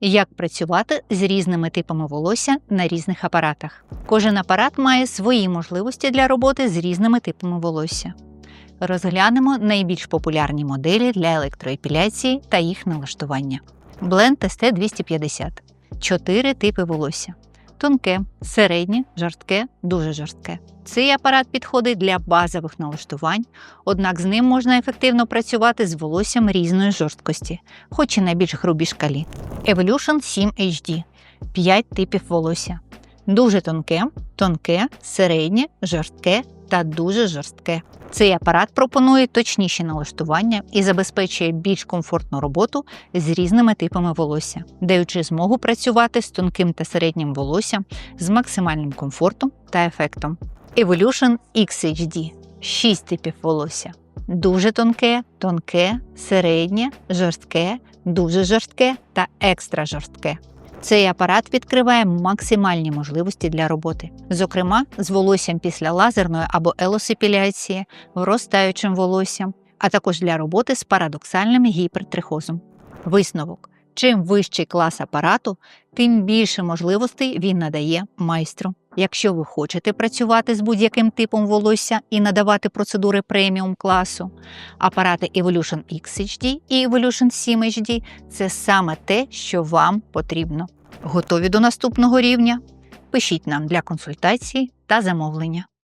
Як працювати з різними типами волосся на різних апаратах? Кожен апарат має свої можливості для роботи з різними типами волосся. Розглянемо найбільш популярні моделі для електроепіляції та їх налаштування. Blend ST250. Чотири типи волосся: тонке, середнє, жорстке, дуже жорстке. Цей апарат підходить для базових налаштувань, однак з ним можна ефективно працювати з волоссям різної жорсткості, хоч і на більш грубій шкалі. Evolution 7 HD 5 типів волосся. Дуже тонке, тонке, середнє, жорстке та дуже жорстке. Цей апарат пропонує точніші налаштування і забезпечує більш комфортну роботу з різними типами волосся, даючи змогу працювати з тонким та середнім волоссям з максимальним комфортом та ефектом. Evolution XHD 6 типів волосся. Дуже тонке, тонке, середнє, жорстке, дуже жорстке та екстра жорстке. Цей апарат відкриває максимальні можливості для роботи, зокрема з волоссям після лазерної або елосепіляції, вростаючим волоссям, а також для роботи з парадоксальним гіпертрихозом. Висновок: чим вищий клас апарату, тим більше можливостей він надає майстру. Якщо ви хочете працювати з будь-яким типом волосся і надавати процедури преміум класу, апарати Evolution XHD і Evolution 7 HD – це саме те, що вам потрібно. Готові до наступного рівня? Пишіть нам для консультації та замовлення.